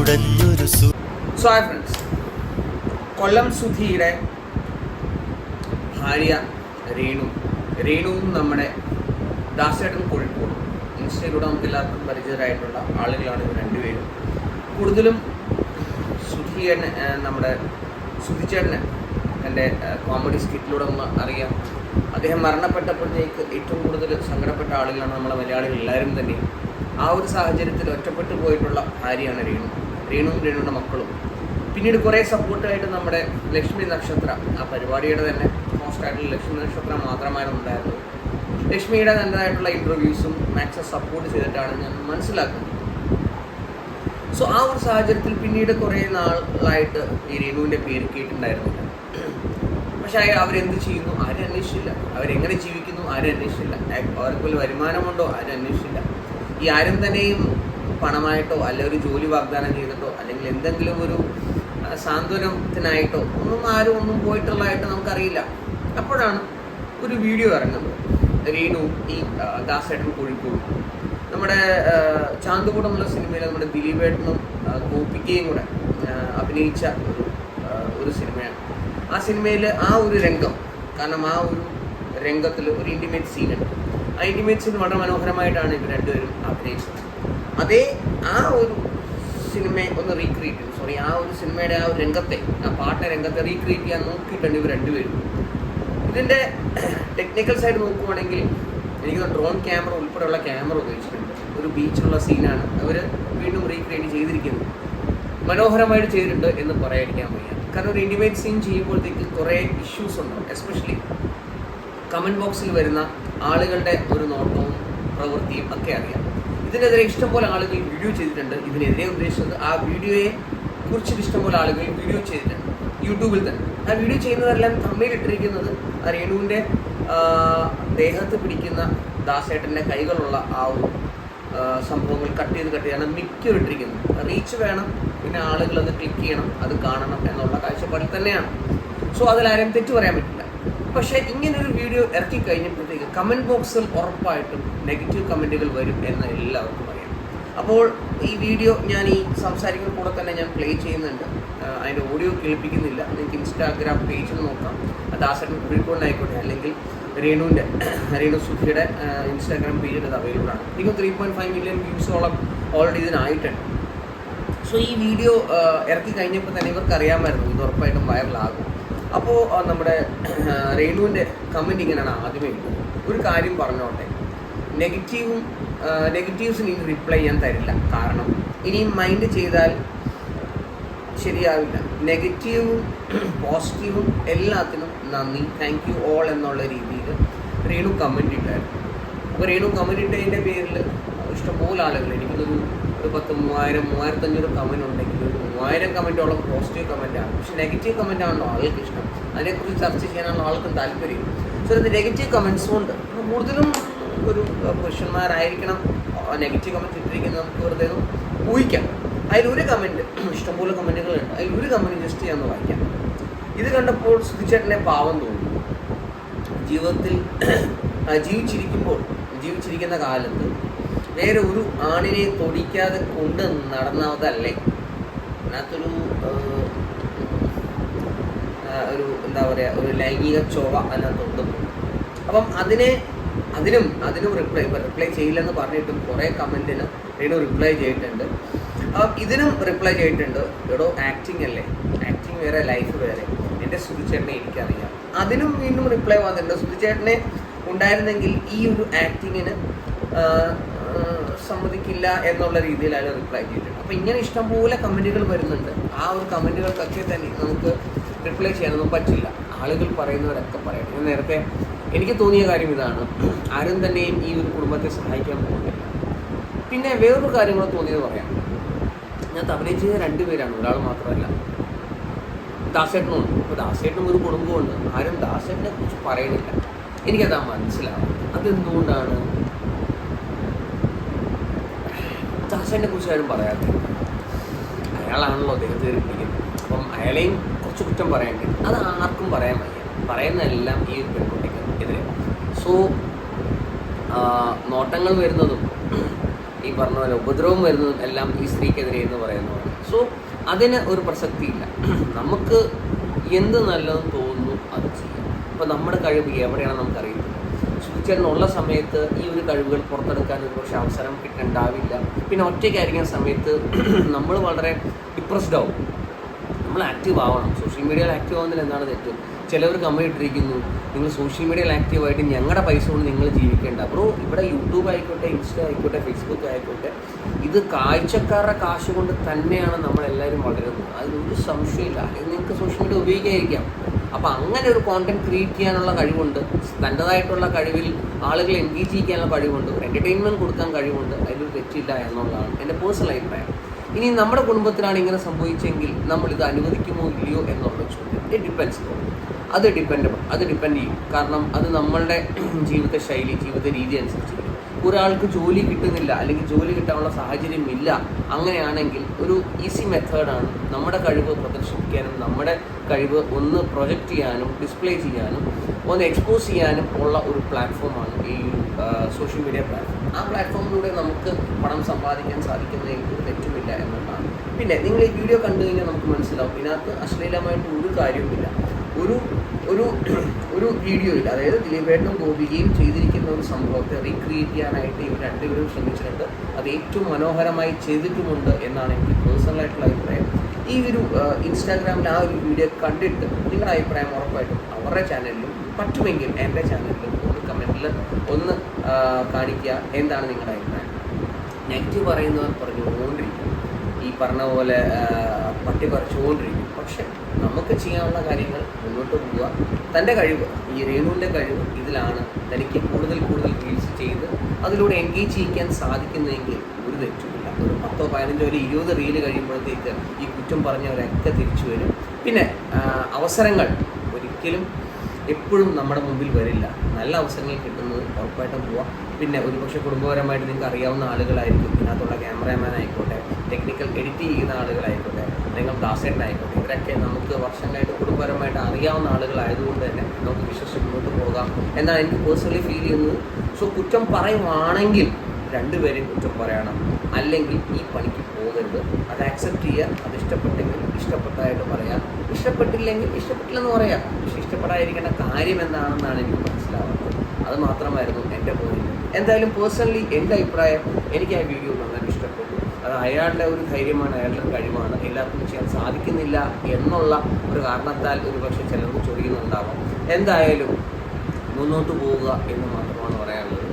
Friends കൊല്ലം സുധിയുടെ ഭാര്യ രേണു. രേണുവും നമ്മുടെ ദാസേട്ടൻ കോഴിക്കോട്. ഇൻസ്റ്റയിലൂടെ നമുക്ക് എല്ലാവർക്കും പരിചിതരായിട്ടുള്ള ആളുകളാണ് ഇവർ രണ്ടുപേരും. കൂടുതലും സുധിയൻ നമ്മുടെ സുധിച്ചേട്ടന് എന്റെ കോമഡി സ്കിറ്റിലൂടെ നമ്മൾ അറിയാം. അദ്ദേഹം മരണപ്പെട്ടപ്പോഴത്തേക്ക് ഏറ്റവും കൂടുതൽ സങ്കടപ്പെട്ട ആളുകളാണ് നമ്മളെ മലയാളികൾ എല്ലാവരും തന്നെ ആ ഒരു സാഹചര്യത്തിൽ ഒറ്റപ്പെട്ടു പോയിട്ടുള്ള ഭാര്യയാണ് രേണു. രേണുവും രേണുവിന്റെ മക്കളും. പിന്നീട് കുറേ സപ്പോർട്ടായിട്ട് നമ്മുടെ ലക്ഷ്മി നക്ഷത്ര ആ പരിപാടിയുടെ തന്നെ ഹോസ്റ്റായിട്ടുള്ള ലക്ഷ്മി നക്ഷത്ര മാത്രമായിരുന്നു ഉണ്ടായിരുന്നത്. ലക്ഷ്മിയുടെ നല്ലതായിട്ടുള്ള ഇന്റർവ്യൂസും മാക്സിമം സപ്പോർട്ട് ചെയ്തിട്ടാണ് ഞാൻ മനസ്സിലാക്കുന്നത്. സോ ആ ഒരു സാഹചര്യത്തിൽ പിന്നീട് കുറേ നാളായിട്ട് ഈ രേണുവിന്റെ പേര് കേട്ടിട്ടുണ്ടായിരുന്നില്ല. പക്ഷേ അവരെന്ത് ചെയ്യുന്നു? ആരും അന്വേഷിച്ചില്ല. അവരെങ്ങനെ ജീവിക്കുന്നു? ആരും അന്വേഷിച്ചില്ല. അവർക്കൊരു വരുമാനമുണ്ടോ? ആരും അന്വേഷിച്ചില്ല. ഈ ആരും തന്നെയും പണമായിട്ടോ അല്ലെ ഒരു ജോലി വാഗ്ദാനം ചെയ്തിട്ടോ അല്ലെങ്കിൽ എന്തെങ്കിലും ഒരു സാന്ത്വനത്തിനായിട്ടോ ഒന്നും ആരും ഒന്നും പോയിട്ടുള്ളതായിട്ട് നമുക്കറിയില്ല. അപ്പോഴാണ് ഒരു വീഡിയോ ഇറങ്ങുന്നത്. രേണു ഈ ദാസേട്ടൻ കോഴിക്കോട്. നമ്മുടെ ചാന്തുകൂടം എന്നുള്ള സിനിമയിൽ നമ്മുടെ ദിലീപേട്ടനും ഗോപിക്കയും കൂടെ അഭിനയിച്ച ഒരു ഒരു സിനിമയാണ്. ആ സിനിമയിൽ ആ ഒരു രംഗം കാരണം ആ ഒരു രംഗത്തിൽ ഒരു ഇന്റിമേറ്റ് സീനുണ്ട് ഇന്റിമേറ്റ് വളരെ മനോഹരമായിട്ടാണ് ഇവർ രണ്ടുപേരും അഭിനയിച്ചത്. അതേ ആ ഒരു സിനിമ ഒന്ന് റീക്രിയേറ്റ് ചെയ്തു. സോറി ആ ഒരു സിനിമയുടെ ആ ഒരു രംഗത്തെ ആ പാട്ട രംഗത്തെ റീക്രിയേറ്റ് ചെയ്യാൻ നോക്കിയിട്ടുണ്ട് ഇവർ രണ്ടുപേരും. ഇതിന്റെ ടെക്നിക്കൽ സൈഡ് നോക്കുവാണെങ്കിൽ എനിക്ക് ഡ്രോൺ ക്യാമറ ഉൾപ്പെടെയുള്ള ക്യാമറ ഉപയോഗിച്ചിട്ടുണ്ട്. ഒരു ബീച്ചിലുള്ള സീനാണ് അവർ വീണ്ടും റീക്രിയേറ്റ് ചെയ്തിരിക്കുന്നത്. മനോഹരമായിട്ട് ചെയ്തിട്ടുണ്ട് എന്ന് പറയാതിരിക്കാൻ വയ്യ. കാരണം ഒരു ഇന്റിമേറ്റ് സീൻ ചെയ്യുമ്പോഴത്തേക്ക് കുറേ ഇഷ്യൂസ് ഉണ്ട് എസ്പെഷ്യലി കമന്റ് ബോക്സിൽ വരുന്ന ആളുകളുടെ ഒരു നോട്ടവും പ്രവൃത്തിയും ഒക്കെ അറിയാം. ഇതിനെതിരെ ഇഷ്ടംപോലെ ആളുകൾ വീഡിയോ ചെയ്തിട്ടുണ്ട്. ഇതിനെതിരെ ഉദ്ദേശിച്ചത് ആ വീഡിയോയെ കുറിച്ചിട്ട് ഇഷ്ടംപോലെ ആളുകൾ വീഡിയോ ചെയ്തിട്ടുണ്ട്. യൂട്യൂബിൽ തന്നെ. ആ വീഡിയോ ചെയ്യുന്നതെല്ലാം തമ്മിലിട്ടിരിക്കുന്നത് ആ രേണുവിന്റെ ദേഹത്ത് പിടിക്കുന്ന ദാസേട്ടന്റെ കൈകളുള്ള ആ ഒരു സംഭവങ്ങൾ കട്ട് ചെയ്ത് കട്ട് ചെയ്താണ് മിക്കും ഇട്ടിരിക്കുന്നത്. റീച്ച് വേണം. പിന്നെ ആളുകൾ അത് ക്ലിക്ക് ചെയ്യണം. അത് കാണണം എന്നുള്ള കാഴ്ചപ്പാടിൽ തന്നെയാണ്. സോ അതിലാരും തെറ്റു പറയാൻ പറ്റില്ല. പക്ഷേ ഇങ്ങനൊരു വീഡിയോ ഇറക്കി കഴിഞ്ഞപ്പോഴത്തേക്ക് കമന്റ് ബോക്സിൽ ഉറപ്പായിട്ടും നെഗറ്റീവ് കമന്റുകൾ വരും എന്ന് എല്ലാവർക്കും അറിയാം. അപ്പോൾ ഈ വീഡിയോ ഞാൻ ഈ സംസാരിക്കുന്ന കൂടെ തന്നെ ഞാൻ പ്ലേ ചെയ്യുന്നുണ്ട്. അതിന്റെ ഓഡിയോ കേൾപ്പിക്കുന്നില്ല. നിങ്ങൾക്ക് ഇൻസ്റ്റാഗ്രാം പേജിൽ നോക്കാം. ദാസൻ കോഴിക്കോടിനായിക്കോട്ടെ അല്ലെങ്കിൽ രേണുവിന്റെ രേണു സുഖിയുടെ ഇൻസ്റ്റാഗ്രാം പേജിൽ അത് അവൈലബിൾ ആണ്. എനിക്ക് ത്രീ പോയിന്റ് ഫൈവ് മില്യൺ വ്യൂസോളം ഓൾറെഡി ഇതിനായിട്ടുണ്ട്. സോ ഈ വീഡിയോ ഇറക്കി കഴിഞ്ഞപ്പോൾ തന്നെ ഇവർക്ക് അറിയാമായിരുന്നു ഇത് ഉറപ്പായിട്ടും വൈറലാകും അപ്പോൾ നമ്മുടെ രേണുവിന്റെ കമന്റ് ഇങ്ങനെയാണ് ആദ്യമേ ഒരു കാര്യം പറഞ്ഞോട്ടെ. നെഗറ്റീവും നെഗറ്റീവ്സിന് ഇനി റിപ്ലൈ ചെയ്യാൻ തരില്ല. കാരണം ഇനിയും മൈൻഡ് ചെയ്താൽ ശരിയാവില്ല. നെഗറ്റീവും പോസിറ്റീവും എല്ലാത്തിനും നന്ദി. താങ്ക് യു ഓൾ എന്നുള്ള രീതിയിൽ രേണു കമന്റ് ഇട്ടായിരുന്നു. അപ്പോൾ രേണു കമന്റ് ഇട്ടതിന്റെ പേരിൽ ഇഷ്ടംപോലെ ആളുകൾ എനിക്കൊരു ഒരു പത്ത് മൂവായിരം മൂവായിരത്തഞ്ഞൂറ് കമന്റ് ഉണ്ടെങ്കിൽ ഒരു മൂവായിരം കമന്റോളം പോസിറ്റീവ് കമന്റാണ് പക്ഷേ നെഗറ്റീവ് കമന്റ് ആണല്ലോ ആൾക്ക് ഇഷ്ടം. അതിനെക്കുറിച്ച് ചർച്ച ചെയ്യാനുള്ള ആൾക്കും താല്പര്യം. സോ ഇത് നെഗറ്റീവ് കമൻസും ഉണ്ട് കൂടുതലും ഒരു പുരുഷന്മാരായിരിക്കണം. നെഗറ്റീവ് കമന്റ് ഇട്ടിരിക്കുന്നത് നമുക്ക് വെറുതെ ഊഹിക്കാം. അതിലൊരു കമന്റ് ഇഷ്ടംപോലെ കമന്റുകളുണ്ട് അതിലൊരു കമന്റ് ജസ്റ്റ് ഒന്ന് വായിക്കാം. ഇത് കണ്ടപ്പോൾ സുധിച്ചേട്ടനെ പാവം തോന്നി. ജീവിതത്തിൽ ജീവിച്ചിരിക്കുമ്പോൾ ജീവിച്ചിരിക്കുന്ന കാലത്ത് വേറെ ഒരു ആണിനെ തൊടിക്കാതെ കൊണ്ട് നടന്നതല്ലേ? അതിനകത്തൊരു ഒരു എന്താ പറയുക ഒരു ലൈംഗിക ചോവ അതിനകത്തുണ്ട്. അപ്പം അതിനെ അതിനും അതിനും റിപ്ലൈ ഇപ്പം റിപ്ലൈ ചെയ്യില്ലെന്ന് പറഞ്ഞിട്ടും കുറേ കമന്റിന് രേണു റിപ്ലൈ ചെയ്തിട്ടുണ്ട്. അപ്പം ഇതിനും റിപ്ലൈ ചെയ്തിട്ടുണ്ട്. എടോ ആക്ടിങ് അല്ലേ? ആക്ടിങ് വേറെ ലൈഫ് വേറെ. എന്റെ സുധിച്ചേട്ടനെ എനിക്കറിയാം. അതിനും വീണ്ടും റിപ്ലൈ വന്നിട്ടുണ്ട്. സുധിച്ചേട്ടനെ ഉണ്ടായിരുന്നെങ്കിൽ ഈ ഒരു ആക്ടിങ്ങിന് സമ്മതിക്കില്ല എന്നുള്ള രീതിയിലാണ് റിപ്ലൈ ചെയ്തിട്ടുണ്ട് അപ്പോൾ ഇങ്ങനെ ഇഷ്ടംപോലെ കമന്റുകൾ വരുന്നുണ്ട്. ആ ഒരു കമന്റുകൾക്കൊക്കെ തന്നെ നമുക്ക് റിപ്ലൈ ചെയ്യാനൊന്നും പറ്റില്ല. ആളുകൾ പറയുന്നവരൊക്കെ പറയണം ഞാൻ നേരത്തെ എനിക്ക് തോന്നിയ കാര്യം ഇതാണ്. ആരും തന്നെയും ഈ ഒരു കുടുംബത്തെ സഹായിക്കാൻ പോകുന്നില്ല പിന്നെ വേറൊരു കാര്യം കൂടെ തോന്നിയത് പറയാം. ഞാൻ അഭിനയിച്ചത് രണ്ടുപേരാണ് ഒരാൾ മാത്രമല്ല. ദാസേട്ടനുണ്ട് അപ്പോൾ ദാസേട്ടനും ഒരു കുടുംബമുണ്ട് ആരും ദാസേട്ടനെ കുറിച്ച് പറയുന്നില്ല. എനിക്കതാ മനസ്സിലാവും അതെന്തുകൊണ്ടാണ്? ദാസേട്ടനെ കുറിച്ച് ആരും പറയാത്തത് അയാളാണല്ലോ അദ്ദേഹത്തെ പിടിക്കുന്നത് അപ്പം അയാളെയും കുറച്ച് കുറ്റം പറയണ്ടേ അത് ആർക്കും പറയാൻ വയ്യ. പറയുന്നതെല്ലാം ഈ പെൺകുട്ടിക്ക് എതിരെ. സോ നോട്ടങ്ങൾ വരുന്നതും ഈ പറഞ്ഞ പോലെ ഉപദ്രവം വരുന്നതും എല്ലാം ഈ സ്ത്രീക്കെതിരെ എന്ന് പറയുന്നതാണ്. സോ അതിന് ഒരു പ്രസക്തിയില്ല. നമുക്ക് എന്ത് നല്ലതെന്ന് തോന്നുന്നു അത് ചെയ്യാം. അപ്പം നമ്മുടെ കഴിവ് എവിടെയാണ് നമുക്കറിയില്ല. സുചേട്ടനുള്ള സമയത്ത് ഈ ഒരു കഴിവുകൾ പുറത്തെടുക്കാൻ ഒരു പക്ഷേ അവസരം കിട്ടുന്നുണ്ടാവില്ല പിന്നെ ഒറ്റയ്ക്കായിരിക്കുന്ന സമയത്ത് നമ്മൾ വളരെ ഡിപ്രസ്ഡ് ആവും. നമ്മൾ ആക്റ്റീവ് ആവണം. സോഷ്യൽ മീഡിയയിൽ ആക്റ്റീവ് ആവുന്നതിൽ എന്താണ് തെറ്റ്? ചിലവർ കമ്മ ഇട്ടിരിക്കുന്നു നിങ്ങൾ സോഷ്യൽ മീഡിയയിൽ ആക്റ്റീവായിട്ട് ഞങ്ങളുടെ പൈസ കൊണ്ട് നിങ്ങൾ ജീവിക്കേണ്ട. ബ്രോ ഇവിടെ യൂട്യൂബ് ആയിക്കോട്ടെ ഇൻസ്റ്റ ആയിക്കോട്ടെ ഫേസ്ബുക്ക് ആയിക്കോട്ടെ ഇത് കാഴ്ചക്കാരുടെ കാശ് കൊണ്ട് തന്നെയാണ് നമ്മളെല്ലാവരും വളരുന്നത്. അതിലൊരു സംശയമില്ല. അത് നിങ്ങൾക്ക് സോഷ്യൽ മീഡിയ ഉപയോഗിക്കാതിരിക്കാം. അപ്പോൾ അങ്ങനെ ഒരു കോണ്ടന്റ് ക്രിയേറ്റ് ചെയ്യാനുള്ള കഴിവുണ്ട്. തന്റെതായിട്ടുള്ള കഴിവിൽ ആളുകളെ എൻഗേജ് ചെയ്യിക്കാനുള്ള കഴിവുണ്ട്. എന്റർടൈൻമെന്റ് കൊടുക്കാൻ കഴിവുണ്ട്. അതിലൊരു തെറ്റില്ല എന്നുള്ളതാണ് എന്റെ പേഴ്സണൽ അഭിപ്രായം. ഇനി നമ്മുടെ കുടുംബത്തിലാണ് ഇങ്ങനെ സംഭവിച്ചെങ്കിൽ നമ്മൾ ഇത് അനുവദിക്കുമോ ഇല്ലയോ എന്നുള്ള ചോദ്യം. ഇറ്റ് ഡിപ്പെൻസ് അത് ഡിപ്പെൻഡബിൾ അത് ഡിപ്പെൻഡ് ചെയ്യും. കാരണം അത് നമ്മളുടെ ജീവിത ശൈലി ജീവിത രീതി അനുസരിച്ചിരിക്കും. ഒരാൾക്ക് ജോലി കിട്ടുന്നില്ല അല്ലെങ്കിൽ ജോലി കിട്ടാനുള്ള സാഹചര്യം ഇല്ല. അങ്ങനെയാണെങ്കിൽ ഒരു ഈസി മെത്തേഡാണ് നമ്മുടെ കഴിവ് പ്രദർശിപ്പിക്കാനും നമ്മുടെ കഴിവ് ഒന്ന് പ്രൊജക്റ്റ് ചെയ്യാനും ഡിസ്പ്ലേ ചെയ്യാനും ഒന്ന് എക്സ്പോസ് ചെയ്യാനും ഉള്ള ഒരു പ്ലാറ്റ്ഫോമാണ് ഈ സോഷ്യൽ മീഡിയ പ്ലാറ്റ്ഫോം ആ പ്ലാറ്റ്ഫോമിലൂടെ നമുക്ക് പണം സമ്പാദിക്കാൻ സാധിക്കുന്നതിൽ ഒരു തെറ്റുമില്ല എന്നുള്ളതാണ്. പിന്നെ നിങ്ങൾ ഈ വീഡിയോ കണ്ടു കഴിഞ്ഞാൽ നമുക്ക് മനസ്സിലാവും ഇതിനകത്ത് അശ്ലീലമായിട്ട് ഒരു കാര്യവുമില്ല. ഒരു ഒരു ഒരു വീഡിയോയിൽ അതായത് ദിലീപേട്ടനും ഗോപികയും ചെയ്തിരിക്കുന്ന ഒരു സംഭവത്തെ റീക്രിയേറ്റ് ചെയ്യാനായിട്ട് ഇവർ രണ്ടുപേരും ശ്രമിച്ചിട്ടുണ്ട്. അത് ഏറ്റവും മനോഹരമായി ചെയ്തിട്ടുമുണ്ട് എന്നാണ് എനിക്ക് പേഴ്സണലായിട്ടുള്ള അഭിപ്രായം. ഈ ഒരു ഇൻസ്റ്റാഗ്രാമിൽ ആ ഒരു വീഡിയോ കണ്ടിട്ട് നിങ്ങളുടെ അഭിപ്രായം ഉറപ്പായിട്ടും അവരുടെ ചാനലിലും പറ്റുമെങ്കിൽ എന്റെ ചാനലിലും ഒന്ന് കമന്റിൽ ഒന്ന് കാണിക്കുക. എന്താണ് നിങ്ങളുടെ അഭിപ്രായം? നെഗറ്റീവ് പറയുന്നവർ പറഞ്ഞുകൊണ്ടിരിക്കും. ഈ പറഞ്ഞ പോലെ പട്ടി പറിച്ചുകൊണ്ടിരിക്കും. പക്ഷെ നമുക്ക് ചെയ്യാനുള്ള കാര്യങ്ങൾ മുന്നോട്ട് പോവുക. തന്റെ കഴിവ് ഈ രേണുവിന്റെ കഴിവ് ഇതിലാണ് തനിക്ക് കൂടുതൽ കൂടുതൽ റീൽസ് ചെയ്ത് അതിലൂടെ എൻഗേജ് ചെയ്യിക്കാൻ സാധിക്കുന്നതെങ്കിൽ ഒരു തെറ്റുമില്ല ഒരു പത്തോ പതിനഞ്ചോ ഒരു ഇരുപത് റീൽ കഴിയുമ്പോഴത്തേക്ക് ഈ കുറ്റം പറഞ്ഞവരൊക്കെ തിരിച്ചു വരും. പിന്നെ അവസരങ്ങൾ ഒരിക്കലും എപ്പോഴും നമ്മുടെ മുമ്പിൽ വരില്ല. നല്ല അവസരങ്ങൾ കിട്ടുന്നത് ഉറപ്പായിട്ടും പോവാം. പിന്നെ ഒരുപക്ഷെ കുടുംബപരമായിട്ട് നിങ്ങൾക്ക് അറിയാവുന്ന ആളുകളായിരിക്കും. ഇതിനകത്തുള്ള ക്യാമറമാൻ ആയിക്കോട്ടെ ടെക്നിക്കൽ എഡിറ്റ് ചെയ്യുന്ന ആളുകളായിക്കോട്ടെ അല്ലെങ്കിൽ ദാസേട്ടനായിക്കോട്ടെ ഇവരൊക്കെ നമുക്ക് വർഷങ്ങളായിട്ട് കുടുംബപരമായിട്ട് അറിയാവുന്ന ആളുകളായതുകൊണ്ട് തന്നെ നമുക്ക് വിശ്വസിച്ച് മുന്നോട്ട് പോകാം. എന്നാണ് എനിക്ക് പേഴ്സണലി ഫീൽ ചെയ്യുന്നത്? സോ കുറ്റം പറയുവാണെങ്കിൽ രണ്ടുപേരെയും കുറ്റം പറയണം. അല്ലെങ്കിൽ ഈ പണിക്ക് പോകരുത്. അത് ആക്സെപ്റ്റ് ചെയ്യുക. അത് ഇഷ്ടപ്പെട്ടെങ്കിൽ ഇഷ്ടപ്പെട്ടതായിട്ട് പറയാം. ഇഷ്ടപ്പെട്ടില്ലെങ്കിൽ ഇഷ്ടപ്പെട്ടില്ലെന്ന് പറയാം. പക്ഷെ ഇഷ്ടപ്പെടാതിരിക്കേണ്ട കാര്യം എന്താണെന്നാണ് എനിക്ക് മനസ്സിലാവുന്നത്. അത് മാത്രമായിരുന്നു എന്റെ പോയിന്റ് എന്തായാലും പേഴ്സണലി എന്റെ അഭിപ്രായം. എനിക്ക് ആ വീഡിയോ നന്നായി അത് അയാളുടെ ഒരു ധൈര്യമാണ് അയാളുടെ കഴിവാണ്. എല്ലാവർക്കും ചെയ്യാൻ സാധിക്കുന്നില്ല എന്നുള്ള ഒരു കാരണത്താൽ ഒരു പക്ഷേ ചിലർക്ക് ചൊറിയുന്നുണ്ടാവാം എന്തായാലും മുന്നോട്ട് പോവുക എന്ന് മാത്രമാണ് പറയാനുള്ളത്.